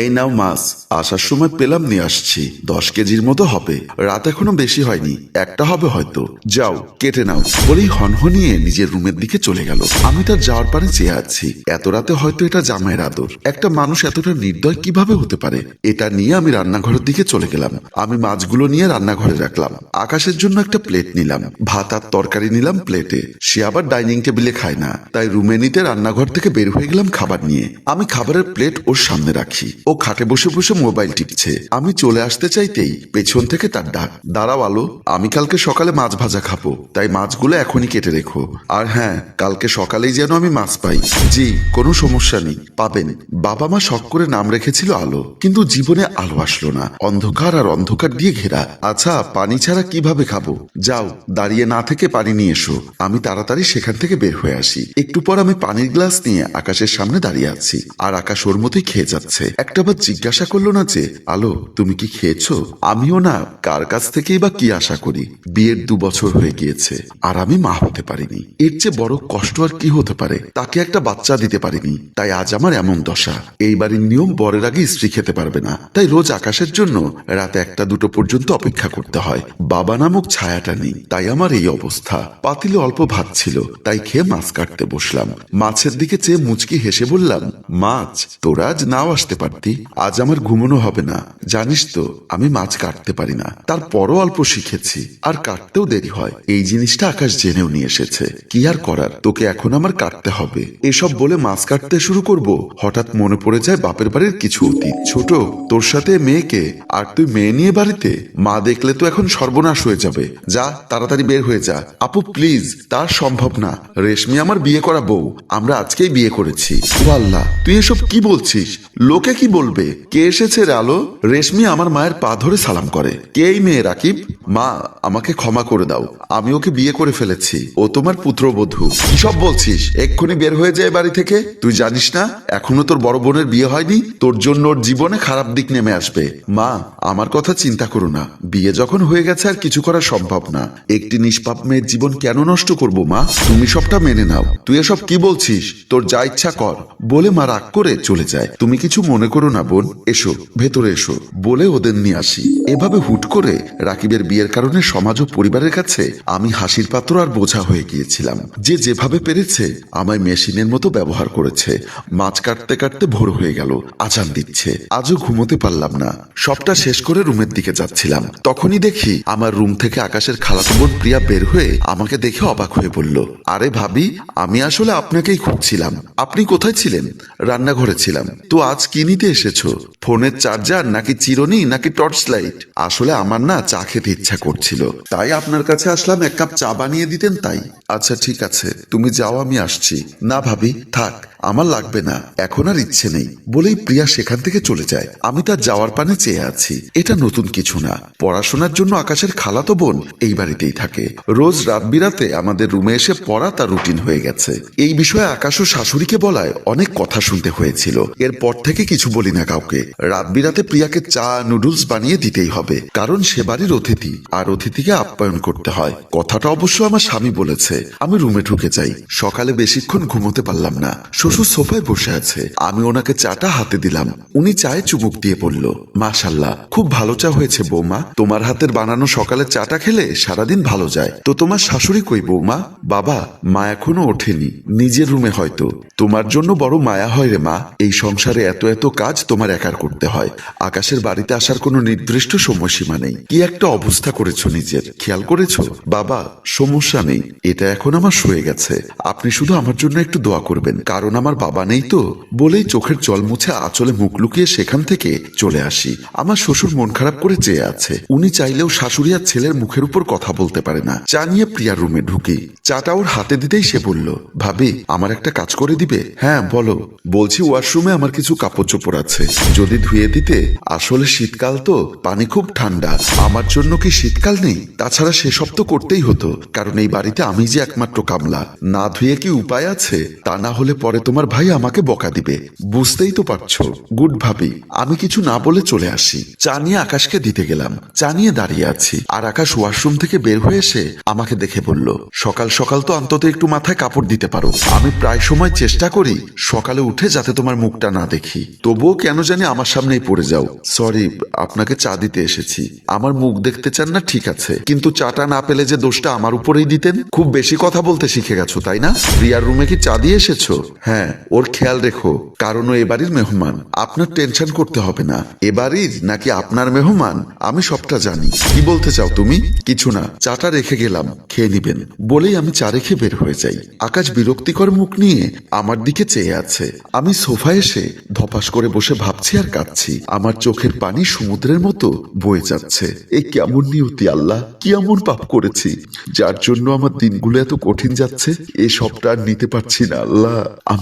এই নাও মাছ, আসার সময় পেলাম নিয়ে আসছি, দশ কেজির মতো হবে। রাত এখনও বেশি হয়নি, একটা হবে হয়তো। যাও, কেটে নাও। বলেই হনহনিয়ে নিজের রুমের দিকে চলে গেল। আমি তার যাওয়ার পানে চেয়ে আছি। এত রাতে হয়তো এটা জামাইয়ের আদর। একটা মানুষ এতটা নির্দয় কীভাবে হতে পারে? এটা নিয়ে আমি রান্নাঘরের দিকে চলে গেলাম। আমি মাছগুলো নিয়ে রান্নাঘরে রাখলাম। আকাশের জন্য একটা প্লেট নিলাম। ভাত আর তরকারি নিলাম প্লেটে। সে আবার ডাইনিং টেবিলে খায় না। তাই রুমে নিতে রান্নাঘর থেকে বের হয়ে গেলাম খাবার নিয়ে। আমি খাবারের প্লেট ওর সামনে রাখি। খাটে বসে বসে মোবাইল টিপছে। আমি চলে আসতে চাইতেই পেছন থেকে তার ডাক, দাঁড়াও আলো, আমি কালকে সকালে মাছ ভাজা খাব, তাই মাছগুলো এখনই কেটে রেখো। আর হ্যাঁ কালকে সকালেই যেন আমি মাছ পাই। জি, কোনো সমস্যা নেই, পাবেন। বাবা মা শখ করে নাম রেখেছিল আলো, কিন্তু জীবনে আলো আসলো না। অন্ধকার আর অন্ধকার দিয়ে ঘেরা। আচ্ছা পানি ছাড়া কীভাবে খাব? যাও, দাঁড়িয়ে না থেকে পানি নিয়ে এসো। আমি তাড়াতাড়ি সেখান থেকে বের হয়ে আসি। একটু পর আমি পানির গ্লাস নিয়ে আকাশের সামনে দাঁড়িয়ে আছি, আর আকাশ ওর মতোই খেয়ে যাচ্ছে। একটা বার জিজ্ঞাসা করল না যে, আলো, তুমি কি খেয়েছো? আমিও না, কার কাছ থেকেই বা কি আশা করি? বিয়ের দু বছর হয়ে গিয়েছে, আর আমি মা হতে পারিনি। এর চেয়ে বড় কষ্ট আর কি হতে পারে? তাকে একটা বাচ্চা দিতে পারিনি, তাই আজ আমার এমন দশা। এই বাড়ির নিয়ম বরের আগে স্ত্রী খেতে পারবে না, তাই রোজ আকাশের জন্য রাতে একটা দুটো পর্যন্ত অপেক্ষা করতে হয়। বাবা নামক ছায়াটা নেই, তাই আমার এই অবস্থা। পাতিলে অল্প ভাত ছিল, তাই খেয়ে মাছ কাটতে বসলাম। মাছের দিকে চেয়ে মুচকি হেসে বললাম, মাছ, তোরা আজ নাও আসতে পারতি আজ আমার ঘুমানো হবে না। জানিস তো, আমি মাছ কাটতে পারি না। তারপরও অল্প শিখেছি, আর কাটতেও দেরি হয়। এই জিনিসটা আকাশ জেনেও নিয়ে এসেছে। কি আর করার? তোকে এখন আমার কাটতে হবে। এসব বলে মাছ কাটতে শুরু করব। হঠাৎ মনে পড়ে যায় বাপের বাড়ির কিছু অতীত। ছোট, তোর সাথে মেয়েকে, আর তুই মেয়ে নিয়ে বাড়িতে? মা দেখলে তো এখন সর্বনাশ হয়ে যাবে। যা, তাড়াতাড়ি বের হয়ে যা। আপু, প্লিজ তার সম্ভব না। রেশমি আমার বিয়ে করা বউ। আমরা আজকেই বিয়ে করেছি। আল্লাহ তুই এসব কি বলছিস? লোকে কি বলবে? কে এসেছে রে আলো? রেশমি আমার মায়ের পা ধরে সালাম করে। কে এই মেয়ে রাকিব? মা, আমাকে ক্ষমা করে দাও। আমি ওকে বিয়ে করে ফেলেছি। ও তোমার পুত্রবধূ। কি সব বলছিস? এক্ষুনি বের হয়ে যায় বাড়ি থেকে। তুই জানিস না, এখনও তোর বড় বোনের বিয়ে হয়নি? তোর জন্য ওর জীবনে খারাপ দিক নেমে আসবে। মা, আমার কথা চিন্তা করো না। বিয়ে যখন হয়ে গেছে আর কিছু করা সম্ভব না। একটি নিষ্পাপ মেয়ের জীবন কেন নষ্ট করব, মা? তুমি সবটা মেনে নাও। তুই এসব কি বলছিস? তোর যা ইচ্ছা কর। বলে মা রাগ করে চলে যায়। তুমি কিছু মনে করো না বোন, এসো, ভেতরে এসো। বলে ওদের নিয়ে আসি। এভাবে হুট করে রাকিবের বিয়ের কারণে সমাজ ও পরিবারের কাছে আমি হাসির পাত্র আর বোঝা হয়ে গিয়েছিলাম। যে যেভাবে পেরেছে, আমায় মেশিনের মতো ব্যবহার করেছে। মাছ কাটতে কাটতে ভোর হয়ে গেল, আজান দিচ্ছে। আজও ঘুমোতে পারলাম না। সবটা শেষ করে রুমের দিকে যাচ্ছিলাম। তখনই দেখি আমার রুম থেকে আকাশের খালাতো বোন প্রিয়া বের হয়ে আমাকে দেখে অবাক হয়ে বলল, আরে ভাবি, আমি আসলে আপনাকেই খুঁজছিলাম। আপনি কোথায় ছিলেন? রান্নাঘরে ছিলাম। তো আজ কি নিতে এসেছ? ফোনের চার্জার নাকি চিরনি নাকি টর্চ লাইট আসলে আমার না চা খেতে ইচ্ছা করছিল। তাই আপনার কাছে আসলাম, এক কাপ চা বানিয়ে দিতেন তাই। আচ্ছা ঠিক আছে। তুমি যাও, আমি আসছি। না ভাবি, থাক। আমার লাগবে না, এখন আর ইচ্ছে নেই। বলেই প্রিয়া সেখান থেকে চলে যায়। আমি তার যাওয়ার পানে চেয়ে আছি। এটা নতুন কিছু না। পড়াশোনার জন্য আকাশের খালাতো বোন, এই বাড়িতেই থাকে। রোজ রাত বিরাতে আমাদের রুমে এসে পড়া তার রুটিন হয়ে গেছে। এই বিষয়ে আকাশ ও শাশুড়িকে বলায় অনেক কথা শুনতে হয়েছিল। এরপর থেকে কিছু বলি না কাউকে। রাত বিরাতে প্রিয়াকে চা, নুডলস বানিয়ে দিতেই হবে। কারণ সে বাড়ির অতিথি, আর অতিথিকে আপ্যায়ন করতে হয়। কথাটা অবশ্য আমার স্বামী বলেছে। আমি রুমে ঢুকে যাই। সকালে বেশিক্ষণ ঘুমোতে পারলাম না। শ্বশুর সোফায় বসে আছে। আমি ওনাকে চাটা হাতে দিলাম। উনি চায়ে চুমুক দিয়ে বলল, মাশাল্লাহ, খুব ভালো চা হয়েছে বৌমা। তোমার হাতের বানানো সকালে চাটা খেলে সারাদিন ভালো যায়। তো তোমার শাশুড়ি কই বৌমা? বাবা, মা এখনও ওঠেনি। নিজের রুমে হয়তো। তোমার জন্য বড় মায়া হয় রে মা। এই সংসারে এত এত কাজ তোমার একার করতে হয়। আকাশের বাড়িতে আসার কোনো নির্দিষ্ট সময়সীমা নেই। কি একটা অবস্থা করেছ নিজের। খেয়াল করেছ? বাবা, সমস্যা নেই। এটা এখন আমার সয়ে গেছে। আপনি শুধু আমার জন্য একটু দোয়া করবেন। কারণ আমার বাবা নেই তো, বলেই চোখের জল মুছে আঁচলে মুখ লুকিয়ে সেখান থেকে চলে আসি। আমার শ্বশুর মন খারাপ করে চেয়ে আছে। উনি চাইলেও শাশুড়ি আর ছেলের মুখের উপর কথা বলতে পারে না। চা নিয়ে প্রিয়ার রুমে ঢুকি। চাটা ওর হাতে দিতেই সে বলল, ভাবি, আমার একটা কাজ করে দিবে? হ্যাঁ বলো। বলছি ওয়াশরুমে আমার কিছু কাপড় চোপড় আছে। যদি ধুয়ে দিতে, আসলে শীতকাল তো, পানি খুব ঠান্ডা। আমার জন্য কি শীতকাল নেই? তাছাড়া সেসব তো করতেই হতো, কারণ এই বাড়িতে আমি যে একমাত্র কামলা। না ধুয়ে কি উপায় আছে? তা না হলে পরে তোমার ভাই আমাকে বকা দিবে। বুঝতেই তো পারছ। গুড ভাবি, আমি কিছু না বলে চলে আসি। চা নিয়ে আকাশকে দিতে গেলাম। চা নিয়ে দাঁড়িয়ে আছি। আর আকাশ ওয়াশরুম থেকে বের হয়ে এসে আমাকে দেখে বলল, সকাল সকাল তো অন্তত একটু মাথায় কাপড় দিতে পারো। আমি প্রায় সময় চেষ্টা করি সকালে উঠে যাতে তোমার মুখটা না দেখি। তবুও কেন জানি আমার সামনেই পড়ে যাও। সরি, আপনাকে চা দিতে এসেছি। আমার মুখ দেখতে চান না, ঠিক আছে। কিন্তু চাটা না পেলে যে দোষটা আমার উপরেই দিতেন? খুব বেশি কথা বলতে শিখে গেছো, তাই না? রিয়ার রুমে কি চা দিয়ে এসেছ? হ্যাঁ ওর খেয়াল রেখো কারণ ও এবাড়ির মেহমান। আপনার টেনশন করতে হবে না। এবাড়ির নাকি আপনার মেহমান? আমি সবটা জানি। কি বলতে চাও তুমি? কিছু না, চাটা রেখে গেলাম, খেয়ে নিবেন। বলেই আমি চা রেখে বের হয়ে যাই। আকাশ বিরক্তিকর মুখ নিয়ে আমার দিকে চেয়ে আছে। আমি সোফায় এসে ধপাস করে বসে ভাবছি আর কাঁদছি। আমার চোখের পানি সমুদ্রের মতো বয়ে যাচ্ছে। এই কেমন নিয়তি আল্লাহ! কি এমন পাপ করেছি? যার জন্য আমার দিনগুলো এত কঠিন যাচ্ছে এই সবটা আর নিতে পারছি না আল্লাহ।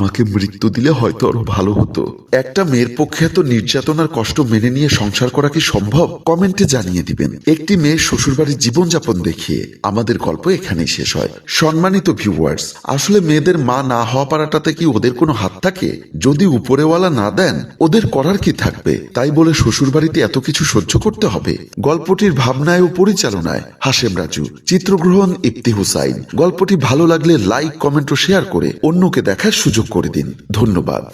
আমাকে মৃত্যু দিলে হয়তো আরও ভালো হতো। একটা মেয়ের পক্ষে এত নির্যাতনার কষ্ট মেনে নিয়ে সংসার করা কি সম্ভব? কমেন্টে জানিয়ে দিবেন। একটি মেয়ের শ্বশুরবাড়ির জীবনযাপন দেখিয়ে আমাদের গল্প এখানেই শেষ হয়। সম্মানিত ভিউয়ার্স আসলে মেয়েদের মা না হওয়া পারাটাতে কি ওদের কোনো হাত থাকে? যদি উপরেওয়ালা না দেন, ওদের করার কি থাকবে? তাই বলে শ্বশুরবাড়িতে এত কিছু সহ্য করতে হবে? গল্পটির ভাবনায় ও পরিচালনায় হাসেম রাজু, চিত্রগ্রহণ ইফতি হুসাইন গল্পটি ভালো লাগলে লাইক কমেন্ট ও শেয়ার করে অন্যকে দেখার সুযোগ করে দিন। ধন্যবাদ।